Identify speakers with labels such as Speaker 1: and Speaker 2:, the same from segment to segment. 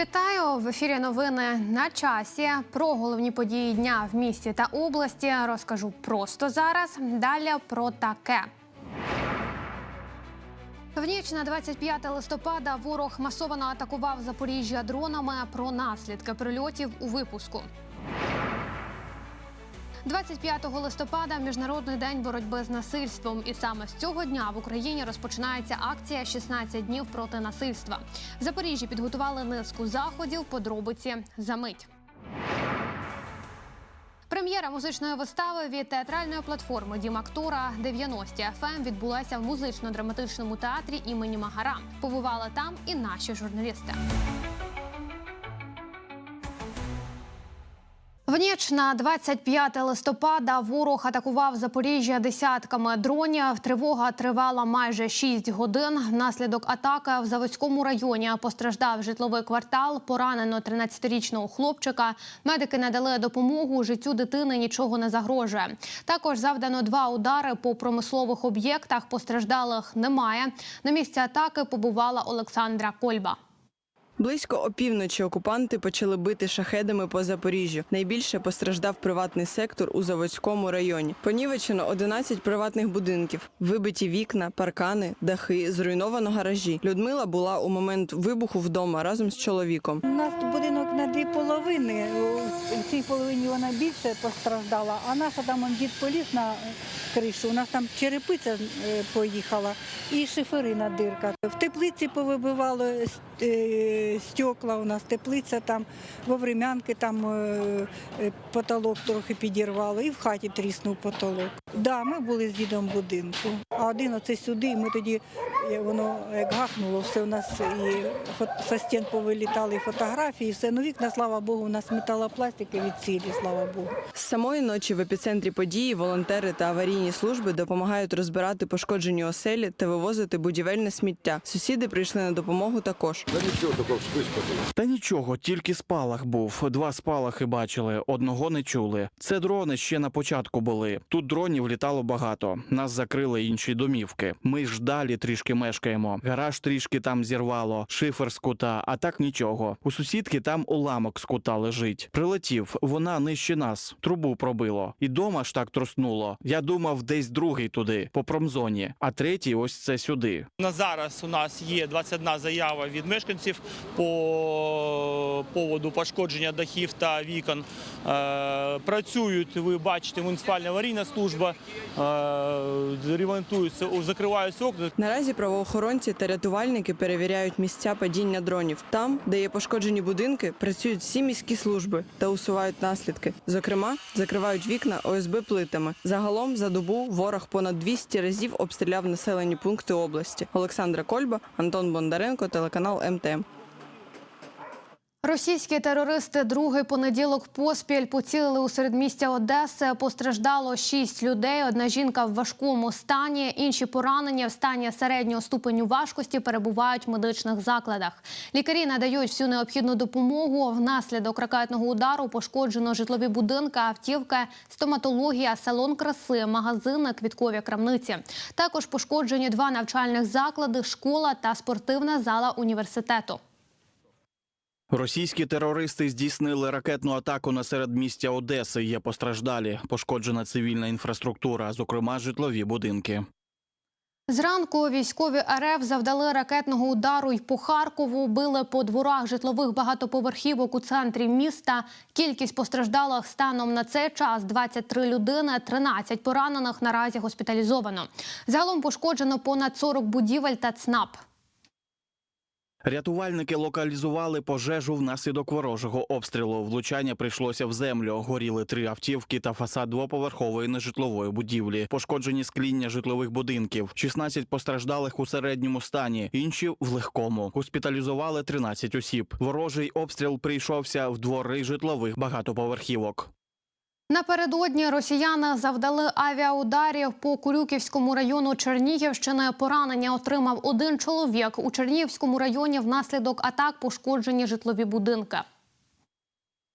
Speaker 1: Вітаю в ефірі. Новини на часі. Про головні події дня в місті та області розкажу просто зараз. Далі про таке. В ніч на 25 листопада ворог масово атакував Запоріжжя дронами про наслідки прильотів у випуску. 25 листопада міжнародний день боротьби з насильством, і саме з цього дня в Україні розпочинається акція «16 днів проти насильства. В Запоріжжі підготували низку заходів. Подробиці за мить. Прем'єра музичної вистави від театральної платформи Дім актора 90 FM відбулася в музично-драматичному театрі імені Магара. Побували там і наші журналісти. В ніч на 25 листопада ворог атакував Запоріжжя десятками дронів. Тривога тривала майже 6 годин. Внаслідок атаки в Заводському районі постраждав житловий квартал. Поранено 13-річного хлопчика. Медики надали допомогу. Життю дитини нічого не загрожує. Також завдано два удари по промислових об'єктах. Постраждалих немає. На місці атаки побувала Олександра Кольба.
Speaker 2: Близько опівночі окупанти почали бити шахедами по Запоріжжю. Найбільше постраждав приватний сектор у Заводському районі. Понівечено 11 приватних будинків, вибиті вікна, паркани, дахи, зруйновано гаражі. Людмила була у момент вибуху вдома разом з чоловіком.
Speaker 3: У нас будинок на дві половини. У цій половині вона більше постраждала, а наша там дід поліз на кришу. У нас там черепиця е, поїхала і шиферина дирка. В теплиці повибивало е, стекла. У нас теплиця там, вовремянки там е, е, потолок трохи підірвало, і в хаті тріснув потолок. Да, ми були з дідом в будинку. А один оце сюди, і ми тоді е, воно як гахнуло, все у нас і со стін повилітали і фотографії, і все. Ну вікна, слава Богу, у нас металопластики від цілі, слава Богу.
Speaker 2: З самої ночі в епіцентрі події волонтери та аварійні служби допомагають розбирати пошкоджені оселі та вивозити будівельне сміття. Сусіди прийшли на допомогу також.
Speaker 4: Да нічого такого вспишка.
Speaker 5: Та нічого, тільки спалах був. Два спалахи бачили, одного не чули. Це дрони ще на початку були. Тут дронів літало багато. Нас закрили інші домівки. Ми ж далі трішки мешкаємо. Гараж трішки там зірвало, шифер з кута, а так нічого. У сусідки там уламок з лежить. Прилетів, вона нижче нас, трубу пробило. І дома ж так труснуло. Я думав, десь другий туди, по промзоні, а третій ось це сюди.
Speaker 6: На зараз у нас є 21 заява від мешканців по поводу пошкодження дахів та вікон. Е, Працюють, ви бачите, муніципальна аварійна служба, е, ремонтуються, закриваються окна.
Speaker 2: Наразі правоохоронці та рятувальники перевіряють місця падіння дронів. Там, де є пошкоджені будинки, працюють всі міські служби та усувають наслідки. Зокрема, закривають вікна ОСБ плитами. Загалом за добу ворог понад 200 разів обстріляв населені пункти області. Олександра Кольба, Антон Бондаренко, телеканал МТМ.
Speaker 1: Російські терористи другий понеділок поспіль поцілили у середмістя Одеси. Постраждало шість людей. Одна жінка в важкому стані. Інші поранені в стані середнього ступеню важкості перебувають в медичних закладах. Лікарі надають всю необхідну допомогу. Внаслідок ракетного удару пошкоджено житлові будинки, автівки, стоматологія, салон краси, магазини, квіткові крамниці. Також пошкоджені два навчальних заклади, школа та спортивна зала університету.
Speaker 5: Російські терористи здійснили ракетну атаку на середмістя Одеси. Є постраждалі, пошкоджена цивільна інфраструктура, зокрема житлові будинки.
Speaker 1: Зранку військові РФ завдали ракетного удару й по Харкову. Били по дворах житлових багатоповерхівок у центрі міста. Кількість постраждалих станом на цей час 23 людини, 13 поранених наразі госпіталізовано. Загалом пошкоджено понад 40 будівель та ЦНАП.
Speaker 5: Рятувальники локалізували пожежу внаслідок ворожого обстрілу. Влучання прийшлося в землю. Горіли три автівки та фасад двоповерхової нежитлової будівлі. Пошкоджені скління житлових будинків. 16 постраждалих у середньому стані, інші в легкому. Госпіталізували 13 осіб. Ворожий обстріл прийшовся в двори житлових багатоповерхівок.
Speaker 1: Напередодні росіяни завдали авіаударів по Курюківському району Чернігівщини. Поранення отримав один чоловік. У Чернігівському районі внаслідок атак пошкоджені житлові будинки.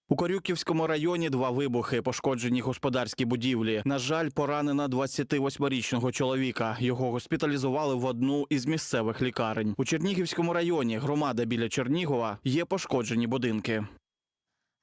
Speaker 5: У Корюківському районі два вибухи, пошкоджені господарські будівлі. На жаль, поранена 28-річного чоловіка. Його госпіталізували в одну із місцевих лікарень. У Чернігівському районі громада біля Чернігова є пошкоджені будинки.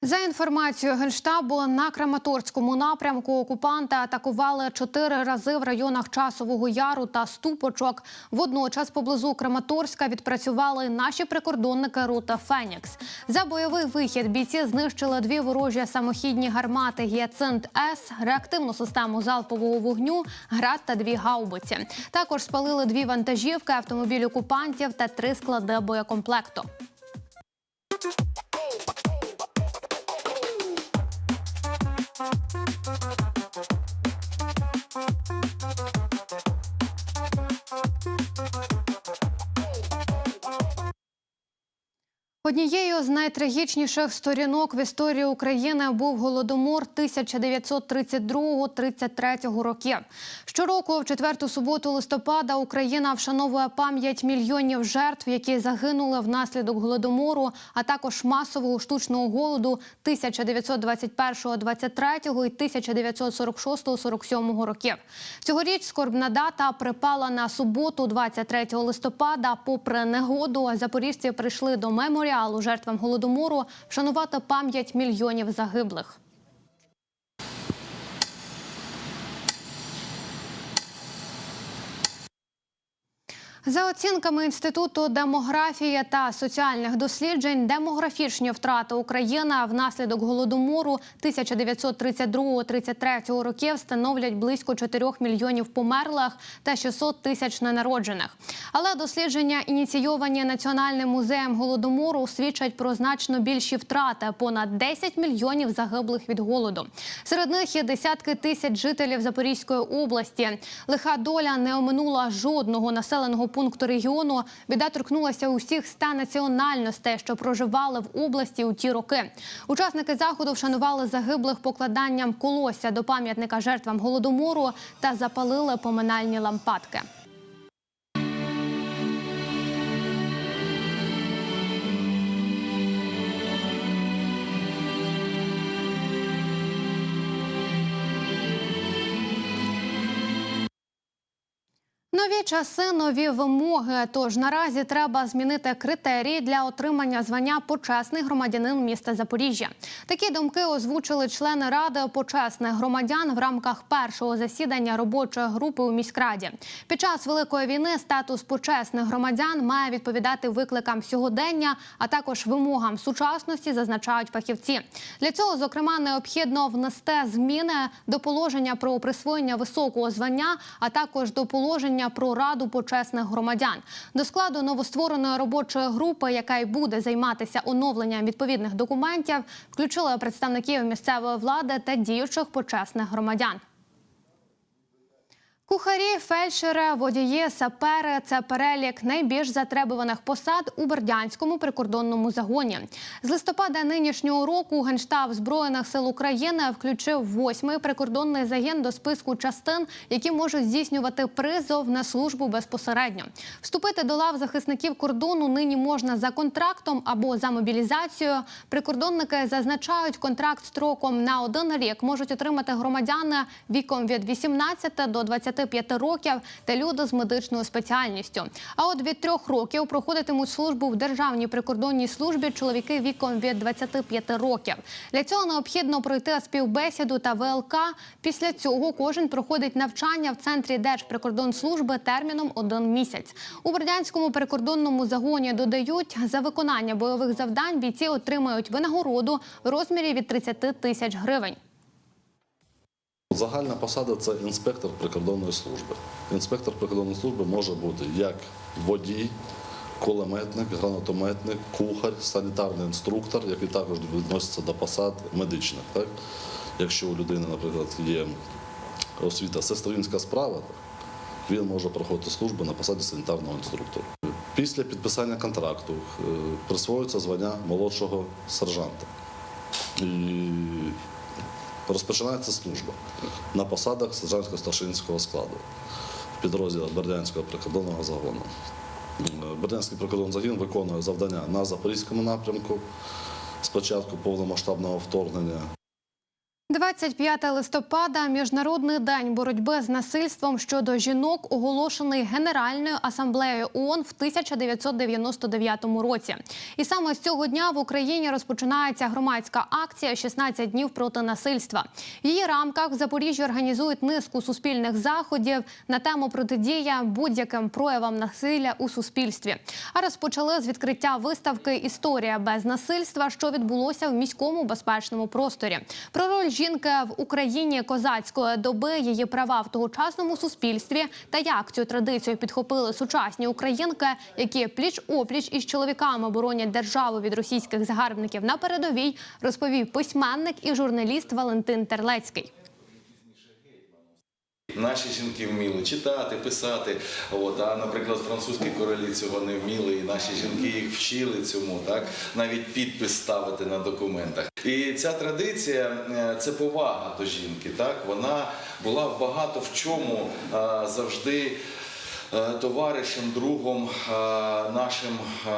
Speaker 1: За інформацією Генштабу, на Краматорському напрямку окупанти атакували чотири рази в районах Часового Яру та Ступочок. Водночас поблизу Краматорська відпрацювали наші прикордонники рота Фенікс. За бойовий вихід бійці знищили дві ворожі самохідні гармати Гіацинт С, реактивну систему залпового вогню, град та дві гаубиці. Також спалили дві вантажівки, автомобіль окупантів та три склади боєкомплекту. Thank you. Однією з найтрагічніших сторінок в історії України був голодомор 1932-33 років. Щороку, в четверту суботу листопада, Україна вшановує пам'ять мільйонів жертв, які загинули внаслідок голодомору, а також масового штучного голоду 1921-23 і 1946-47 років. Цьогоріч скорбна дата припала на суботу, 23 листопада. Попри негоду, запоріжці прийшли до меморіалу жертвам голодомору вшанувати пам'ять мільйонів загиблих. За оцінками інституту демографії та соціальних досліджень, демографічні втрати України внаслідок голодомору 1932-33 років становлять близько 4 мільйонів померлих та 600 тисяч ненароджених. Але дослідження, ініційовані Національним музеєм голодомору, свідчать про значно більші втрати понад 10 мільйонів загиблих від голоду. Серед них є десятки тисяч жителів Запорізької області. Лиха доля не оминула жодного населеного пункту регіону. Біда торкнулася усіх ста національностей, що проживали в області у ті роки. Учасники заходу вшанували загиблих покладанням колосся до пам'ятника жертвам голодомору та запалили поминальні лампадки. Нові часи, нові вимоги. Тож наразі треба змінити критерії для отримання звання почесний громадянин міста Запоріжжя. Такі думки озвучили члени ради почесних громадян в рамках першого засідання робочої групи у міськраді. Під час великої війни статус почесних громадян має відповідати викликам сьогодення, а також вимогам сучасності, зазначають фахівці. Для цього, зокрема, необхідно внести зміни до положення про присвоєння високого звання, а також до положення про раду почесних громадян. До складу новоствореної робочої групи, яка й буде займатися оновленням відповідних документів, включили представників місцевої влади та діючих почесних громадян. Кухарі, фельдшери, водії, сапери це перелік найбільш затребуваних посад у Бердянському прикордонному загоні. З листопада нинішнього року Генштаб Збройних сил України включив восьмий прикордонний загін до списку частин, які можуть здійснювати призов на службу безпосередньо. Вступити до лав захисників кордону нині можна за контрактом або за мобілізацією. Прикордонники зазначають, контракт строком на один рік можуть отримати громадяни віком від 18 до 25 років та люди з медичною спеціальністю. А от від трьох років проходитимуть службу в державній прикордонній службі чоловіки віком від 25 років. Для цього необхідно пройти співбесіду та ВЛК. Після цього кожен проходить навчання в центрі Держприкордонслужби терміном один місяць. У Бердянському прикордонному загоні додають за виконання бойових завдань бійці отримають винагороду в розмірі від 30 тисяч гривень.
Speaker 4: Загальна посада це інспектор прикордонної служби. Інспектор прикордонної служби може бути як водій, кулеметник, гранатометник, кухар, санітарний інструктор, який також відноситься до посад медичних. Так? Якщо у людини, наприклад, є освіта сестринська справа, він може проходити службу на посаді санітарного інструктора. Після підписання контракту е, присвоюється звання молодшого сержанта. І розпочинається служба на посадах сержантсько старшинського складу в підрозділах Бердянського прикордонного загону. Е, Бердянський прикордонний загін виконує завдання на Запорізькому напрямку, з початку повномасштабного вторгнення.
Speaker 1: 25 листопада міжнародний день боротьби з насильством щодо жінок оголошений Генеральною асамблеєю ООН в 1999 році. І саме з цього дня в Україні розпочинається громадська акція «16 днів проти насильства. В її рамках в Запоріжжі організують низку суспільних заходів на тему протидія будь-яким проявам насилля у суспільстві. А розпочали з відкриття виставки Історія без насильства, що відбулося в міському безпечному просторі. Про роль жінки в Україні козацької доби, її права в тогочасному суспільстві та як цю традицію підхопили сучасні українки, які пліч опліч із чоловіками боронять державу від російських загарбників на передовій, розповів письменник і журналіст Валентин Терлецький.
Speaker 7: Наші жінки вміли читати, писати. От, а, наприклад, французькі королі цього не вміли, і наші жінки їх вчили цьому, так навіть підпис ставити на документах. І ця традиція е, це повага до жінки. Так вона була багато в чому завжди. Е, Товаришем, другом е, нашим е,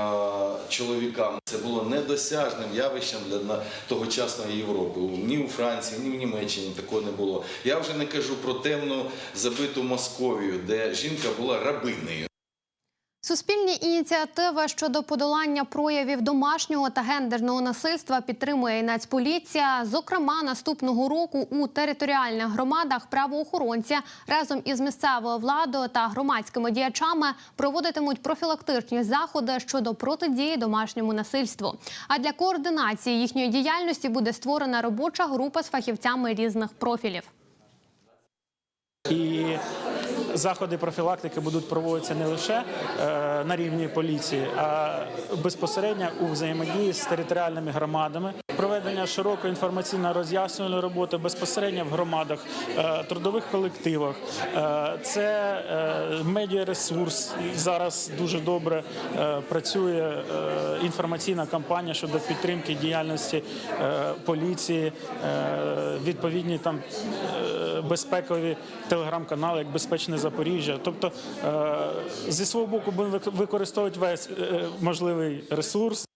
Speaker 7: чоловікам це було недосяжним явищем для тогочасної Європи. Ні у Франції, ні в Німеччині такого не було. Я вже не кажу про темну забиту Московію, де жінка була рабинею.
Speaker 1: Суспільні ініціативи щодо подолання проявів домашнього та гендерного насильства підтримує і Нацполіція. Зокрема, наступного року у територіальних громадах правоохоронці разом із місцевою владою та громадськими діячами проводитимуть профілактичні заходи щодо протидії домашньому насильству. А для координації їхньої діяльності буде створена робоча група з фахівцями різних профілів.
Speaker 8: І заходи профілактики будуть проводитися не лише е, на рівні поліції, а безпосередньо у взаємодії з територіальними громадами. Проведення широкої інформаційно-роз'яснювальної роботи безпосередньо в громадах, е, трудових колективах. Е, Це е, медіаресурс. Зараз дуже добре працює інформаційна кампанія щодо підтримки діяльності поліції, відповідні там безпекові телеграм-канали, як Безпечне Запоріжжя. Тобто зі свого боку будемо вик- використовувати весь можливий ресурс.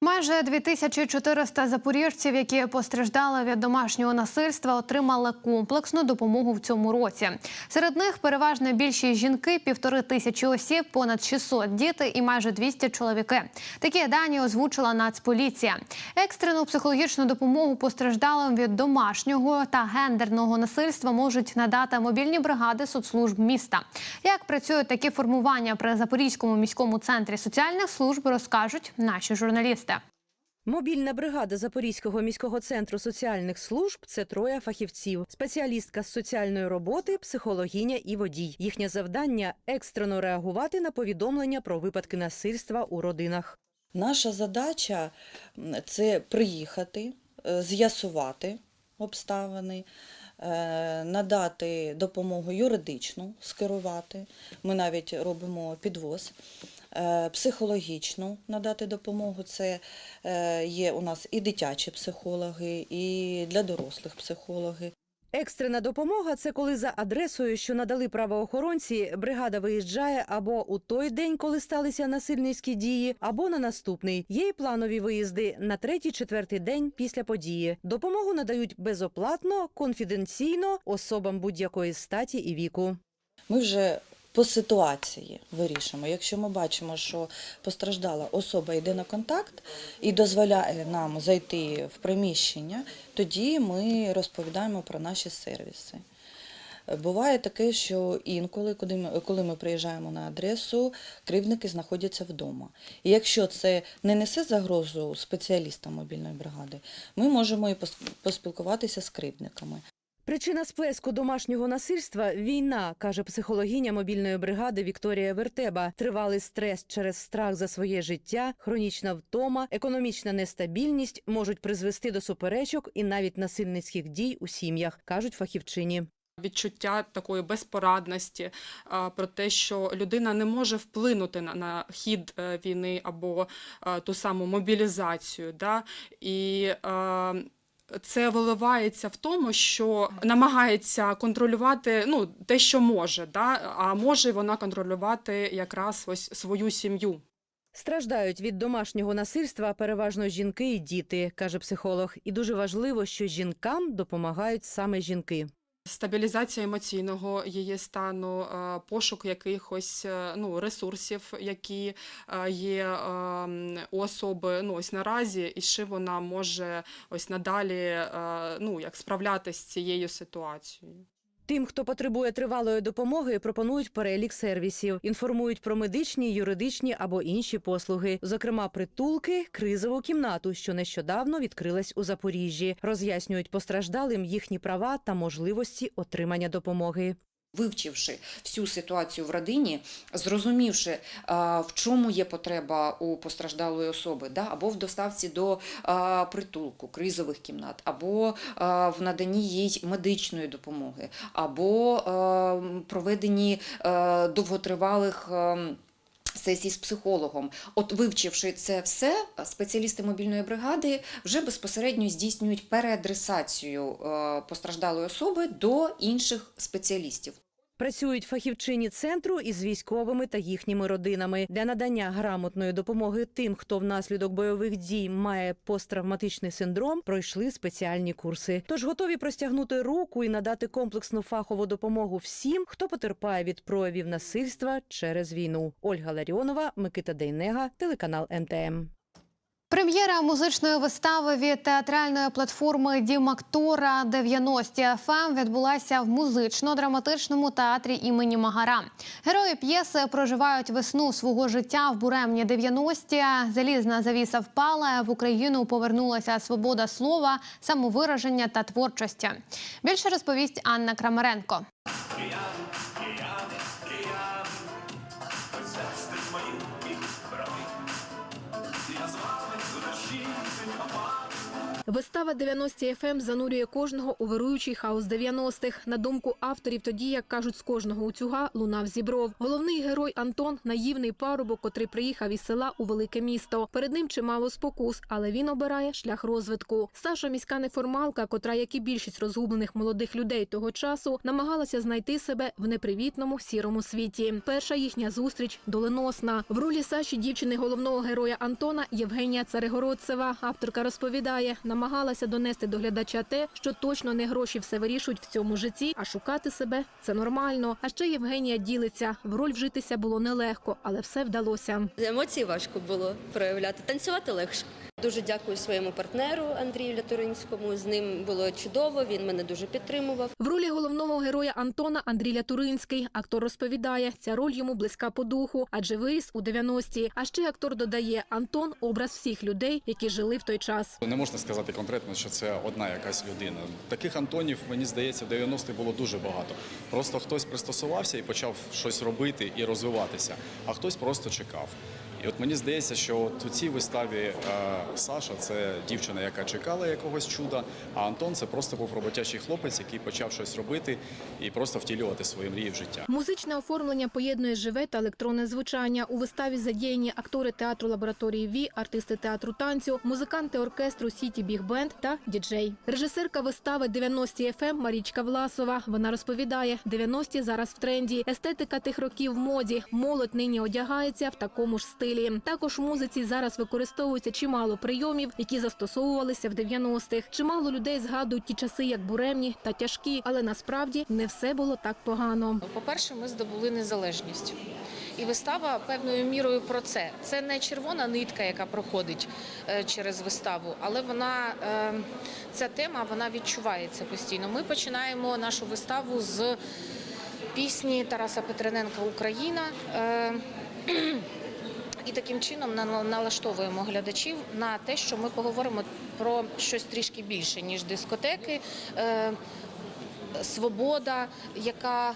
Speaker 1: Майже 2400 запоріжців, які постраждали від домашнього насильства, отримали комплексну допомогу в цьому році. Серед них переважна більшість жінки, півтори тисячі осіб, понад 600 діти і майже 200 чоловіки. Такі дані озвучила Нацполіція. Екстрену психологічну допомогу постраждалим від домашнього та гендерного насильства можуть надати мобільні бригади соцслужб міста. Як працюють такі формування при Запорізькому міському центрі соціальних служб, розкажуть наші журналісти.
Speaker 9: Мобільна бригада Запорізького міського центру соціальних служб це троє фахівців: спеціалістка з соціальної роботи, психологиня і водій. Їхнє завдання екстрено реагувати на повідомлення про випадки насильства у родинах.
Speaker 10: Наша задача це приїхати, е, з'ясувати обставини, е, надати допомогу юридичну, скерувати. Ми навіть робимо підвоз. Е, Психологічну надати допомогу. Це е, є у нас і дитячі психологи, і для дорослих психологи.
Speaker 9: Екстрена допомога це коли за адресою, що надали правоохоронці, бригада виїжджає або у той день, коли сталися насильницькі дії, або на наступний. Є й планові виїзди на третій-четвертий день після події. Допомогу надають безоплатно, конфіденційно особам будь-якої статі і віку.
Speaker 10: Ми вже по ситуації вирішимо. Якщо ми бачимо, що постраждала особа йде на контакт і дозволяє нам зайти в приміщення, тоді ми розповідаємо про наші сервіси. Буває таке, що інколи, коли ми, приїжджаємо на адресу, кривдники знаходяться вдома. І якщо це не несе загрозу спеціалістам мобільної бригади, ми можемо і поспілкуватися з кривдниками.
Speaker 9: Причина сплеску домашнього насильства війна, каже психологиня мобільної бригади Вікторія Вертеба. Тривалий стрес через страх за своє життя, хронічна втома, економічна нестабільність можуть призвести до суперечок і навіть насильницьких дій у сім'ях, кажуть фахівчині.
Speaker 11: відчуття такої безпорадності, про те, що людина не може вплинути на, на хід е, війни або е, ту саму мобілізацію. Да? І е, це виливається в тому, що намагається контролювати ну, те, що може, да? а може вона контролювати якраз ось свою сім'ю.
Speaker 9: Страждають від домашнього насильства переважно жінки і діти, каже психолог. І дуже важливо, що жінкам допомагають саме жінки.
Speaker 11: Стабілізація емоційного її стану, е, пошук якихось е, ну, ресурсів, які е, є у особи ну, ось наразі, і чи вона може ось надалі ну, як справлятися з цією ситуацією.
Speaker 9: Тим, хто потребує тривалої допомоги, пропонують перелік сервісів, інформують про медичні, юридичні або інші послуги, зокрема притулки, кризову кімнату, що нещодавно відкрилась у Запоріжжі. Роз'яснюють постраждалим їхні права та можливості отримання допомоги.
Speaker 12: Вивчивши всю ситуацію в родині, зрозумівши, в чому є потреба у постраждалої особи, або в доставці до притулку, кризових кімнат, або в наданні їй медичної допомоги, або проведенні довготривалих. Сесій з психологом, от вивчивши це все, спеціалісти мобільної бригади вже безпосередньо здійснюють переадресацію е, постраждалої особи до інших спеціалістів.
Speaker 9: Працюють фахівчині центру із військовими та їхніми родинами для надання грамотної допомоги тим, хто внаслідок бойових дій має посттравматичний синдром, пройшли спеціальні курси. Тож готові простягнути руку і надати комплексну фахову допомогу всім, хто потерпає від проявів насильства через війну. Ольга Ларіонова, Микита Дейнега, телеканал МТМ.
Speaker 1: Прем'єра музичної вистави від театральної платформи Дім актора 90 ФМ відбулася в музично-драматичному театрі імені Магара. Герої п'єси проживають весну свого життя в буремні 90-ті. Залізна завіса впала. В Україну повернулася свобода слова, самовираження та творчості. Більше розповість Анна Крамаренко.
Speaker 13: Вистава 90 FM занурює кожного у вируючий хаос 90-х. На думку авторів, тоді, як кажуть, з кожного утюга лунав зібров. Головний герой Антон наївний парубок, котрий приїхав із села у велике місто. Перед ним чимало спокус, але він обирає шлях розвитку. Саша міська неформалка, котра, як і більшість розгублених молодих людей того часу, намагалася знайти себе в непривітному сірому світі. Перша їхня зустріч доленосна. В ролі Саші дівчини головного героя Антона Євгенія Царегородцева. Авторка розповідає, намагалася донести до глядача те, що точно не гроші все вирішують в цьому житті, а шукати себе це нормально. А ще Євгенія ділиться. В роль вжитися було нелегко, але все вдалося.
Speaker 14: Емоції важко було проявляти, танцювати легше. Дуже дякую своєму партнеру Андрію Лятуринському. З ним було чудово. Він мене дуже підтримував.
Speaker 13: В ролі головного героя Антона Андрій Лятуринський. Актор розповідає, ця роль йому близька по духу, адже виріс у 90-ті. А ще актор додає Антон образ всіх людей, які жили в той час.
Speaker 15: Не можна сказати конкретно, що це одна якась людина. Таких Антонів, мені здається, в 90-х було дуже багато. Просто хтось пристосувався і почав щось робити і розвиватися, а хтось просто чекав. От мені здається, що от у цій виставі е, Саша це дівчина, яка чекала якогось чуда, а Антон це просто був роботячий хлопець, який почав щось робити і просто втілювати свої мрії в життя.
Speaker 13: Музичне оформлення поєднує живе та електронне звучання. У виставі задіяні актори театру лабораторії ВІ, артисти театру танцю, музиканти оркестру Сіті Біг Бенд та діджей. Режисерка вистави 90 FM Марічка Власова. Вона розповідає, 90-ті зараз в тренді. Естетика тих років в моді. Молодь нині одягається в такому ж стилі. Також в музиці зараз використовується чимало прийомів, які застосовувалися в 90-х. Чимало людей згадують ті часи як буремні та тяжкі, але насправді не все було так погано.
Speaker 16: По-перше, ми здобули незалежність. І вистава певною мірою про це. Це не червона нитка, яка проходить е, через виставу, але вона е, ця тема вона відчувається постійно. Ми починаємо нашу виставу з пісні Тараса Петрененка Україна. І таким чином налаштовуємо глядачів на те, що ми поговоримо про щось трішки більше, ніж дискотеки. Е, Свобода, яка е,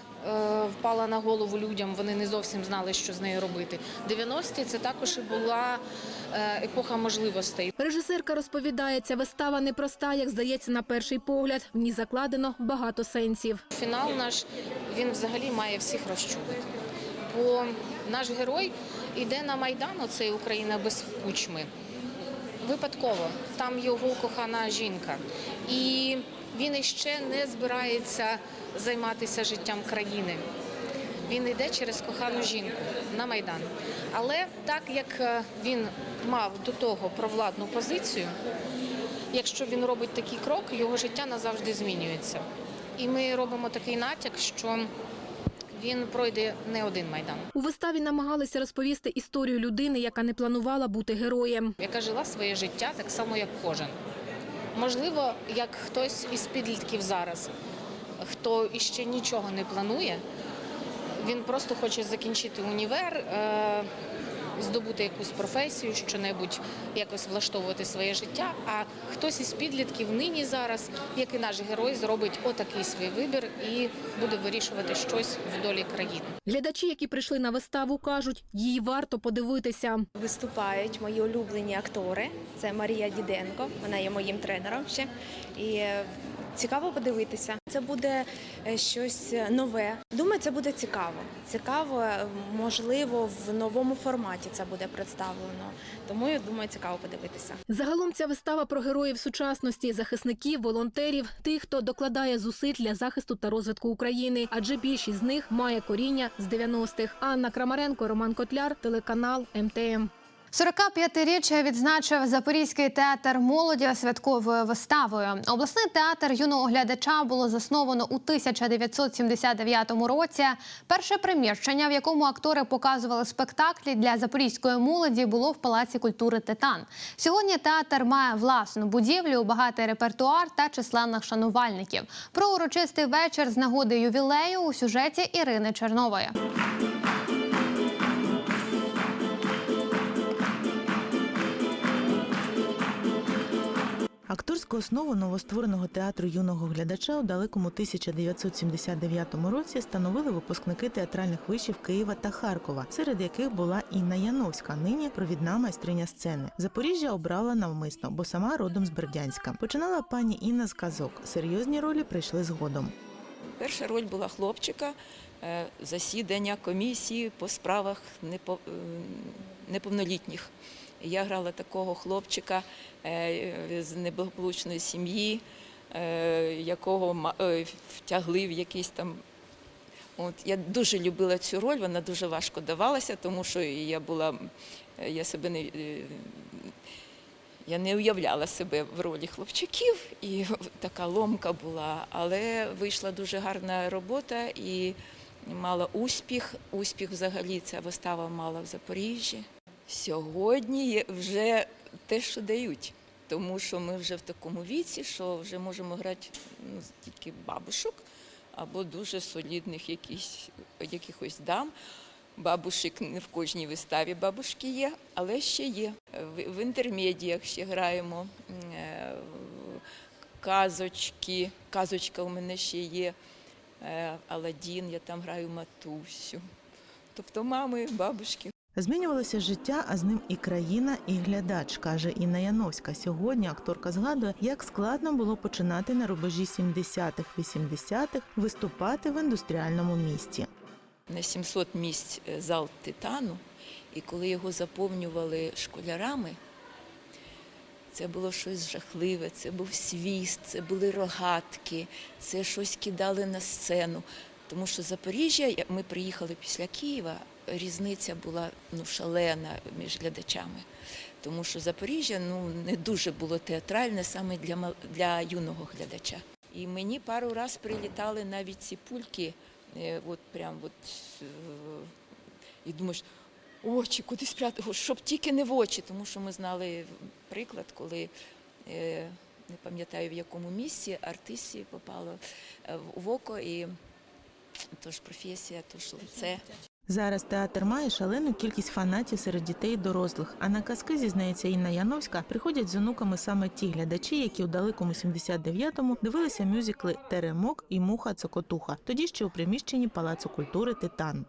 Speaker 16: впала на голову людям, вони не зовсім знали, що з нею робити. 90-ті – це також і була е, епоха можливостей.
Speaker 13: Режисерка розповідає, ця вистава непроста, як здається на перший погляд. В ній закладено багато сенсів.
Speaker 16: Фінал наш він взагалі має всіх розчулити. Бо наш герой іде на Майдан, оцей Україна без кучми. Випадково там його кохана жінка. І він іще не збирається займатися життям країни. він йде через кохану жінку на майдан. Але так як е, він мав до того провладну позицію, якщо він робить такий крок, його життя назавжди змінюється. І ми робимо такий натяк, що він пройде не один майдан.
Speaker 13: У виставі намагалися розповісти історію людини, яка не планувала бути героєм.
Speaker 16: яка жила своє життя так само, як кожен. Можливо, як хтось із підлітків зараз, хто іще нічого не планує, він просто хоче закінчити універ, е, здобути якусь професію, щонебудь якось влаштовувати своє життя. А хтось із підлітків нині зараз, як і наш герой, зробить отакий свій вибір і буде вирішувати щось в долі країни.
Speaker 13: Глядачі, які прийшли на виставу, кажуть, її варто подивитися.
Speaker 17: Виступають мої улюблені актори. Це Марія Діденко, вона є моїм тренером ще. І цікаво подивитися. Це буде е, щось нове. Думаю, це буде цікаво. Цікаво, е, можливо, в новому форматі це буде представлено. Тому я думаю, цікаво подивитися.
Speaker 13: Загалом ця вистава про героїв сучасності, захисників, волонтерів, тих, хто докладає зусиль для захисту та розвитку України, адже більшість з них має коріння з 90-х. Анна Крамаренко, Роман Котляр, телеканал МТМ.
Speaker 1: 45-річчя відзначив Запорізький театр молоді святковою виставою. Обласний театр юного глядача було засновано у 1979 році. Перше приміщення, в якому актори показували спектаклі для запорізької молоді, було в Палаці культури Титан. Сьогодні театр має власну будівлю, багатий репертуар та численних шанувальників. Про урочистий вечір з нагоди ювілею у сюжеті Ірини Чернової.
Speaker 18: Основу новоствореного театру юного глядача у далекому 1979 році становили випускники театральних вишів Києва та Харкова, серед яких була Інна Яновська, нині провідна майстриня сцени. Запоріжжя обрала навмисно, бо сама родом з Бердянська. Починала пані Інна з казок. Серйозні ролі прийшли згодом.
Speaker 19: Перша роль була хлопчика, е, засідання комісії по справах е, неповнолітніх. Я грала такого хлопчика е, з неблагополучної сім'ї, е, якого е, втягли в якийсь там. От я дуже любила цю роль, вона дуже важко давалася, тому що я була, я себе не. я не уявляла себе в ролі хлопчиків, і така ломка була, але вийшла дуже гарна робота і мала успіх. Успіх взагалі ця вистава мала в Запоріжжі. Сьогодні вже те, що дають, тому що ми вже в такому віці, що вже можемо грати ну, тільки бабушок або дуже солідних якісь, якихось дам. Бабушек не в кожній виставі бабушки є, але ще є. В, інтермедіях ще граємо е, казочки. Казочка у мене ще є. е, Аладдін, я там граю матусю. Тобто мами, бабушки.
Speaker 18: Змінювалося життя, а з ним і країна, і глядач, каже Інна Яновська. Сьогодні акторка згадує, як складно було починати на рубежі 70-х, 80-х виступати в індустріальному місті.
Speaker 19: на 700 місць е, зал титану, і коли його заповнювали школярами, це було щось жахливе, це був свіст, це були рогатки, це щось кидали на сцену. Тому що Запоріжжя, ми приїхали після Києва, різниця була ну, шалена між глядачами. Тому що Запоріжжя ну, не дуже було театральне саме для, для юного глядача. І мені пару раз прилітали навіть ці пульки, е, от прям от, е, і думаєш, очі, куди спрятати, щоб тільки не в очі, тому що ми знали приклад, коли е, не пам'ятаю в якому місці артисті попало в око, і тож професія, тож лице.
Speaker 18: Зараз театр має шалену кількість фанатів серед дітей і дорослих. А на казки, зізнається Інна Яновська, приходять з онуками саме ті глядачі, які у далекому 79-му дивилися мюзикли Теремок і Муха Цокотуха. Тоді ще у приміщенні Палацу культури Титан.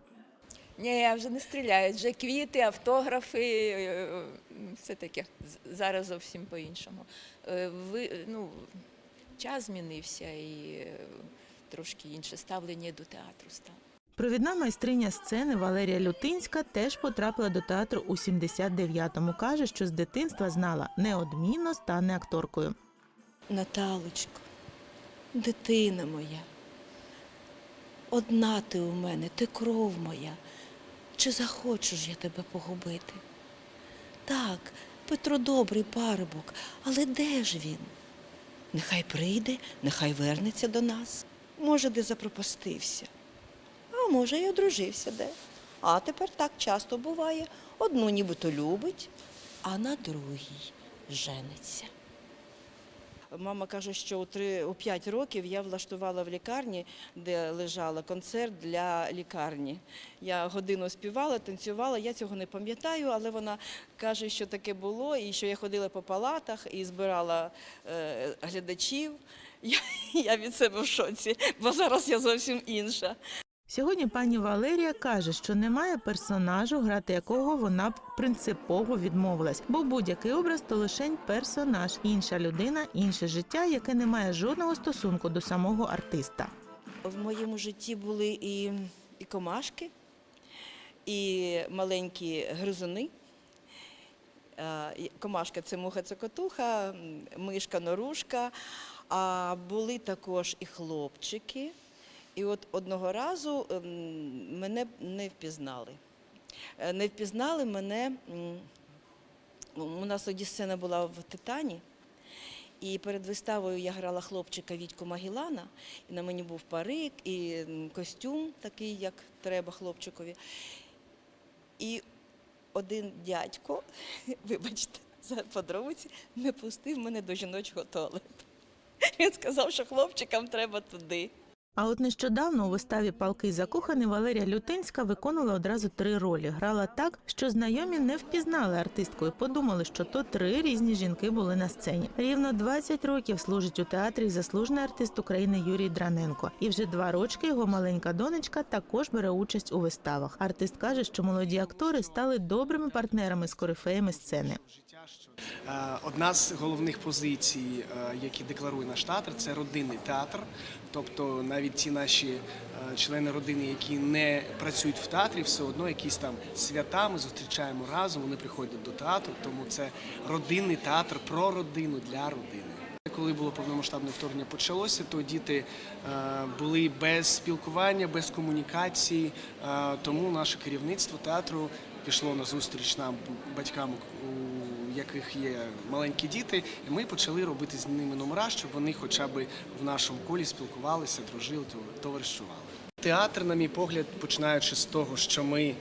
Speaker 19: Ні, вже не стріляють, вже квіти, автографи, е, все таке. Зараз зовсім по-іншому. Е, ну, час змінився і е, трошки інше ставлення до театру стало.
Speaker 18: Провідна майстриня сцени Валерія Лютинська теж потрапила до театру у 79-му. Каже, що з дитинства знала неодмінно стане акторкою.
Speaker 20: Наталочко, дитина моя, одна ти у мене, ти кров моя. Чи захочу ж я тебе погубити? Так, Петро добрий парубок, але де ж він? Нехай прийде, нехай вернеться до нас. Може, де запропастився, може, й одружився де. А тепер так часто буває. Одну нібито любить, а на другій жениться. Мама каже, що у, три, у 5 років я влаштувала в лікарні, де лежала концерт для лікарні. Я годину співала, танцювала, я цього не пам'ятаю, але вона каже, що таке було, і що я ходила по палатах і збирала е, глядачів. Я, я від себе в шоці, бо зараз я зовсім інша.
Speaker 18: Сьогодні пані Валерія каже, що немає персонажу, грати якого вона б принципово відмовилась, бо будь-який образ то лишень персонаж, інша людина, інше життя, яке не має жодного стосунку до самого артиста.
Speaker 20: В моєму житті були і, і комашки, і маленькі гризуни. Комашка це муха цокотуха, мишка норушка, а були також і хлопчики. І от одного разу ем, мене не впізнали. Е, Не впізнали мене. У нас тоді сцена була в Титані. І перед виставою я грала хлопчика Вітьку Магілана, і на мені був парик і костюм такий, як треба хлопчикові. І один дядько, вибачте, за подробиці, не пустив мене до жіночого туалету. Він сказав, що хлопчикам треба туди.
Speaker 18: А от нещодавно у виставі Палкий закоханий Валерія Лютинська виконувала одразу три ролі. Грала так, що знайомі не впізнали артистку і подумали, що то три різні жінки були на сцені. Рівно 20 років служить у театрі заслужений артист України Юрій Драненко. І вже два рочки його маленька донечка також бере участь у виставах. Артист каже, що молоді актори стали добрими партнерами з корифеями сцени.
Speaker 21: Е, Одна з головних позицій, е, які декларує наш театр, це родинний театр. Тобто навіть ті наші е, члени родини, які не працюють в театрі, все одно якісь там свята ми зустрічаємо разом, вони приходять до театру, тому це родинний театр про родину для родини. Коли було повномасштабне вторгнення почалося, то діти е, були без спілкування, без комунікації. Е, тому наше керівництво театру пішло на зустріч нам, батькам, у яких є маленькі діти, і ми почали робити з ними номера, щоб вони хоча б в нашому колі спілкувалися, дружили, товаришували. Театр, на мій погляд, починаючи з того, що ми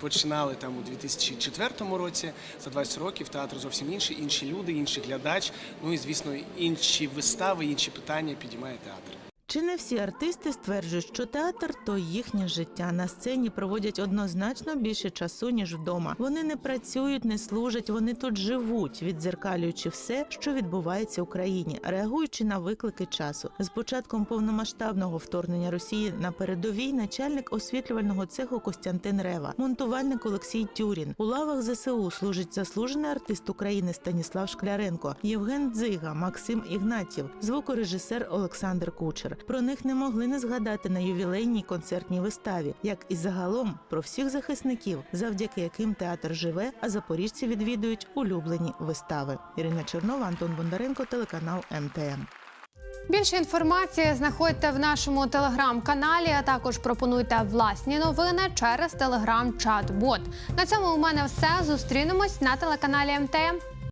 Speaker 21: починали там у 2004 році. За 20 років театр зовсім інший, інші люди, інший глядач. Ну і звісно, інші вистави, інші питання підіймає театр.
Speaker 18: Чи не всі артисти стверджують, що театр то їхнє життя. На сцені проводять однозначно більше часу, ніж вдома. Вони не працюють, не служать, вони тут живуть, віддзеркалюючи все, що відбувається в Україні, реагуючи на виклики часу. З початком повномасштабного вторгнення Росії на передовій начальник освітлювального цеху Костянтин Рева, монтувальник Олексій Тюрін. У лавах ЗСУ служить заслужений артист України Станіслав Шкляренко, Євген Дзига, Максим Ігнатів, звукорежисер Олександр Кучер. Про них не могли не згадати на ювілейній концертній виставі, як і загалом про всіх захисників, завдяки яким театр живе, а запоріжці відвідують улюблені вистави. Ірина Чернова, Антон Бондаренко, телеканал МТМ.
Speaker 1: Більше інформації знаходьте в нашому телеграм-каналі, а також пропонуйте власні новини через телеграм-чат-бот. На цьому у мене все. Зустрінемось на телеканалі МТМ.